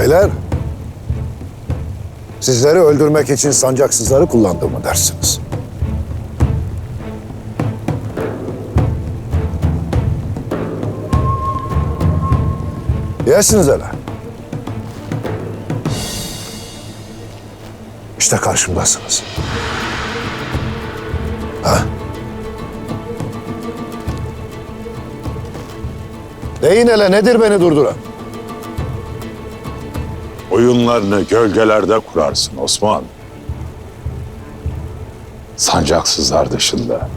Beyler, sizleri öldürmek için sancaksızları kullandığımı dersiniz. Yersiniz hele. İşte karşımdasınız. Ha? Deyin hele nedir beni durduran? Oyunlarını gölgelerde kurarsın Osman. Sancaksızlar dışında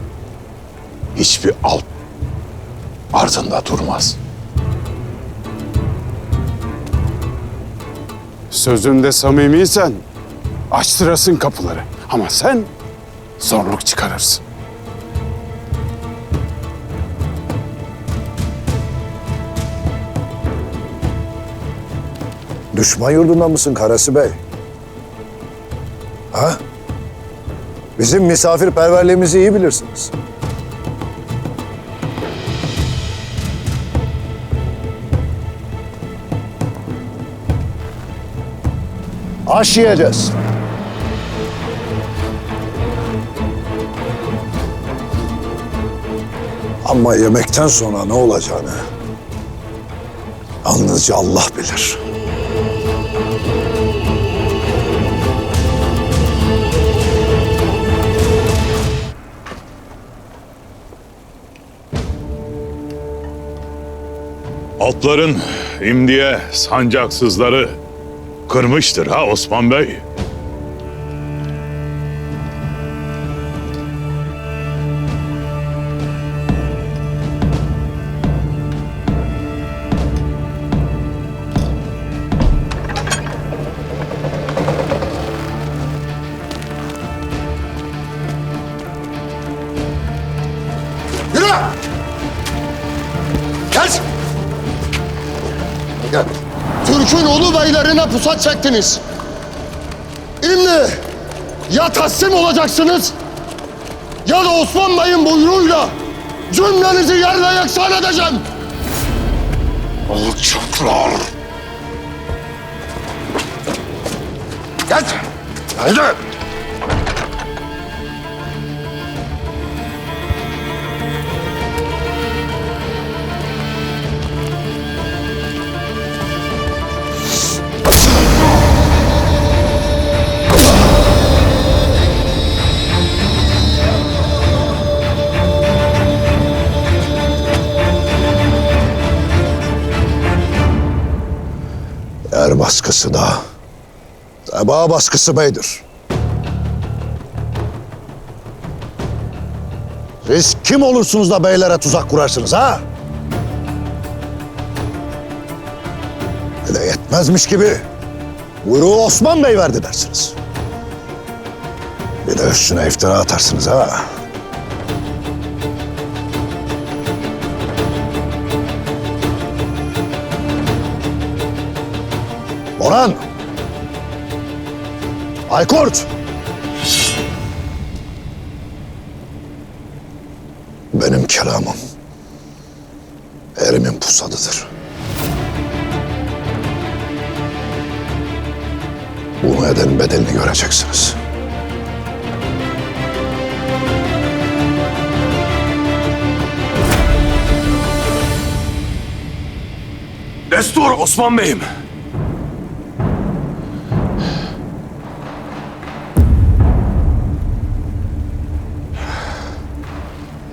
hiçbir alt ardında durmaz. Sözünde samimiysen açtırasın kapıları. Ama sen zorluk çıkarırsın. Düşman yurdunda mısın Karası Bey? Ha? Bizim misafirperverliğimizi iyi bilirsiniz. Aş yiyeceğiz. Ama yemekten sonra ne olacağını yalnızca Allah bilir. Atların imdiye sancaksızları kırmıştır ha Osman Bey. Beylerine pusat çektiniz. Şimdi ya teslim olacaksınız ya da Osman Bey'in buyruğuyla cümlenizi yerle yeksan edeceğim. Alçaklar! Geç! Haydi! Baskısı da tebaa baskısı beydir. Siz kim olursunuz da beylere tuzak kurarsınız ha? De yetmezmiş gibi buyruğu Osman Bey verdi dersiniz. Bir de üstüne iftira atarsınız ha. Orhan! Aykurt! Benim kelamım erimin pusadıdır. Bunu edenin bedelini göreceksiniz. Destur Osman Bey'im.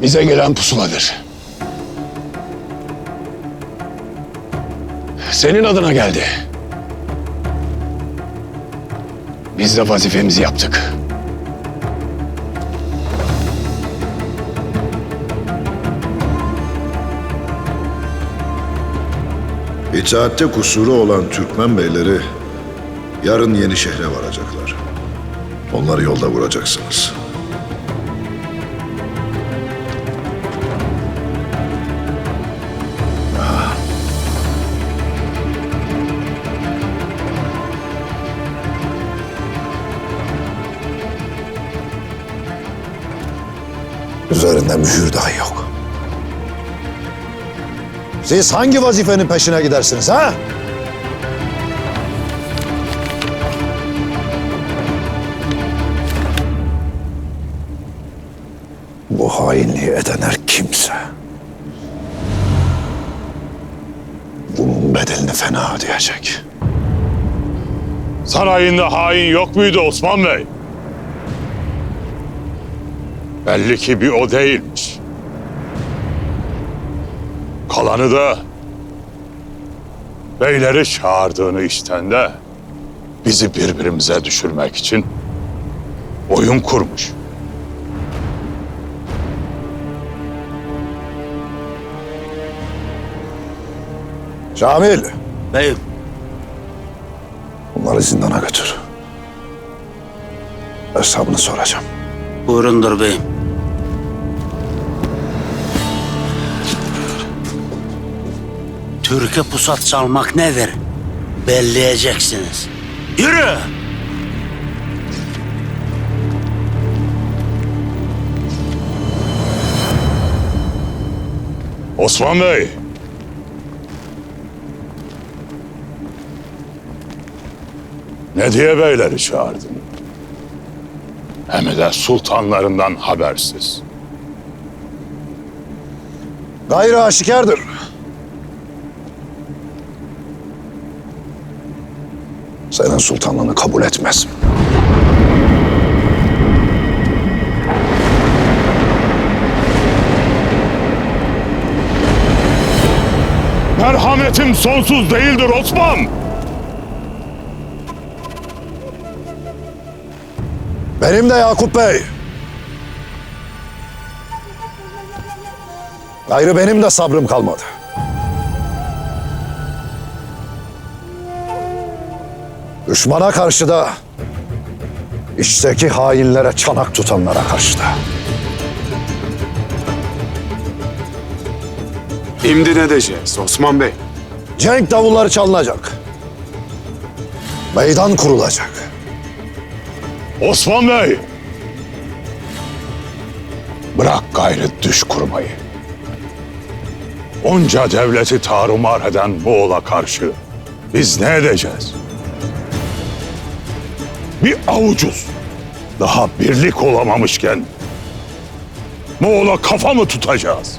Bize gelen pusuladır. Senin adına geldi. Biz de vazifemizi yaptık. İtaatte kusuru olan Türkmen beyleri yarın yeni şehre varacaklar. Onları yolda vuracaksınız. Üzerinde mühür dahi yok. Siz hangi vazifenin peşine gidersiniz ha? Bu hainliği eden her kimse bunun bedelini fena ödeyecek. Sarayında hain yok muydu Osman Bey? Belli ki bir o değilmiş. Kalanı da beyleri çağırdığını işten de bizi birbirimize düşürmek için oyun kurmuş. Şamil, Beyim, bunları zindana götür. Hesabını soracağım. buyurundur beyim. Türkiye pusat çalmak nedir? Belleyeceksiniz. Yürü! Osman Bey. Ne diye beyleri çağırdın? Hem de sultanlarından habersiz. Gayrı aşikardır. Senin sultanlığını kabul etmez. Merhametim sonsuz değildir Osman. Benim de Yakup Bey. Gayrı benim de sabrım kalmadı. Düşmana karşı da içteki hainlere çanak tutanlara karşı da. Şimdi ne diyeceğiz Osman Bey? Cenk davulları çalınacak. Meydan kurulacak. Osman Bey. Bırak gayrı düş kurmayı. Onca devleti tarumar eden Moğol'a karşı biz ne edeceğiz? Bir avucuz. Daha birlik olamamışken Moğol'a kafa mı tutacağız?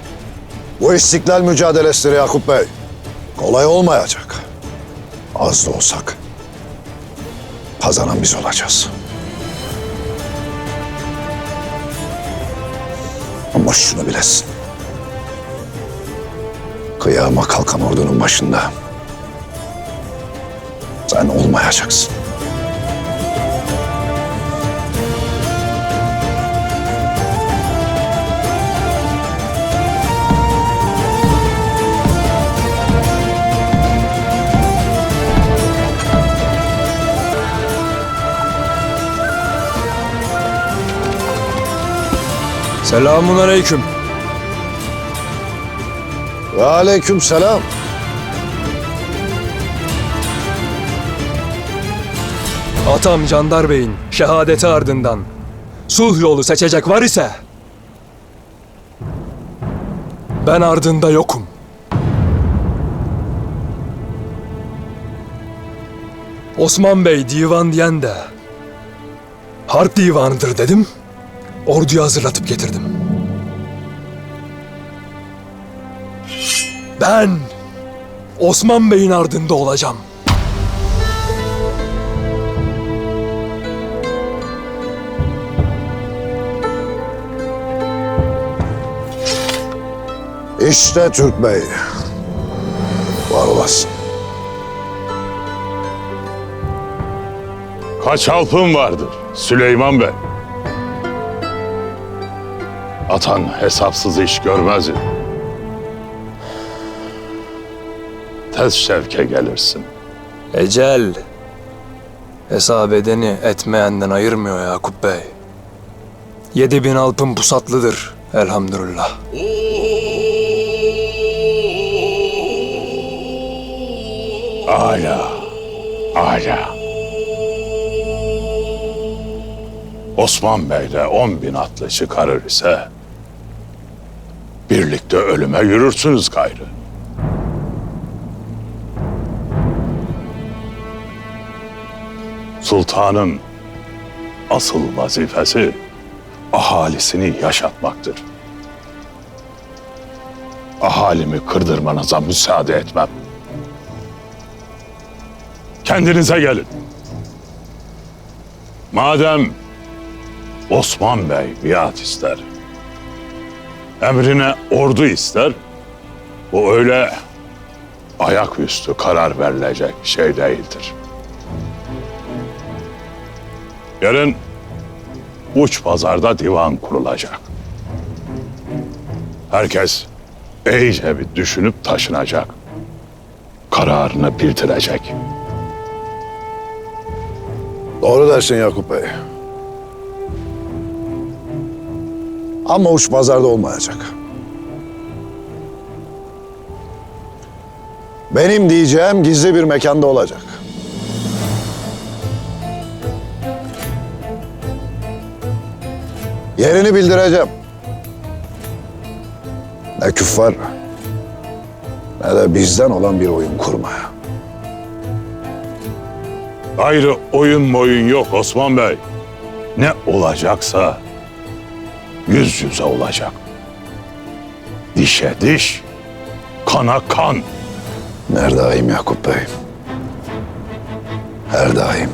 Bu istiklal mücadelesidir Yakup Bey. Kolay olmayacak. Az da olsak kazanan biz olacağız. Ama şunu bilesin. Kıyama kalkan ordunun başında sen olmayacaksın. Selamun aleyküm. Ve aleyküm selam. Atam Candar Bey'in şehadeti ardından sulh yolu seçecek var ise ben ardında yokum. Osman Bey divan diyen de harp divanıdır dedim. Orduyu hazırlatıp getirdim. Ben Osman Bey'in ardında olacağım. İşte Türk Bey. Var olasın. Kaç alpın vardır Süleyman Bey? Atan hesapsız iş görmez. Tez şevke gelirsin. Ecel hesap edeni etmeyenden ayırmıyor Yakup Bey. Yedi bin alpın pusatlıdır elhamdülillah. Âlâ, âlâ. Osman Bey de on bin atlı çıkarır ise... ...birlikte ölüme yürürsünüz gayrı. Sultanın asıl vazifesi ahalisini yaşatmaktır. ahalimi kırdırmanıza müsaade etmem. Kendinize gelin. Madem Osman Bey biat ister, emrine ordu ister, bu öyle ayaküstü karar verilecek şey değildir. Yarın uç pazarda divan kurulacak. Herkes iyice bir düşünüp taşınacak. Kararını bildirecek. Doğru dersin Yakup Bey. Ama uç pazarda olmayacak. Benim diyeceğim gizli bir mekanda olacak. Yerini bildireceğim. Ne küffar ne de bizden olan bir oyun kurmaya. Ayrı oyun boyun yok Osman Bey. Ne olacaksa yüz yüze olacak. Dişe diş, kana kan. Her daim Yakup Bey. Her daim.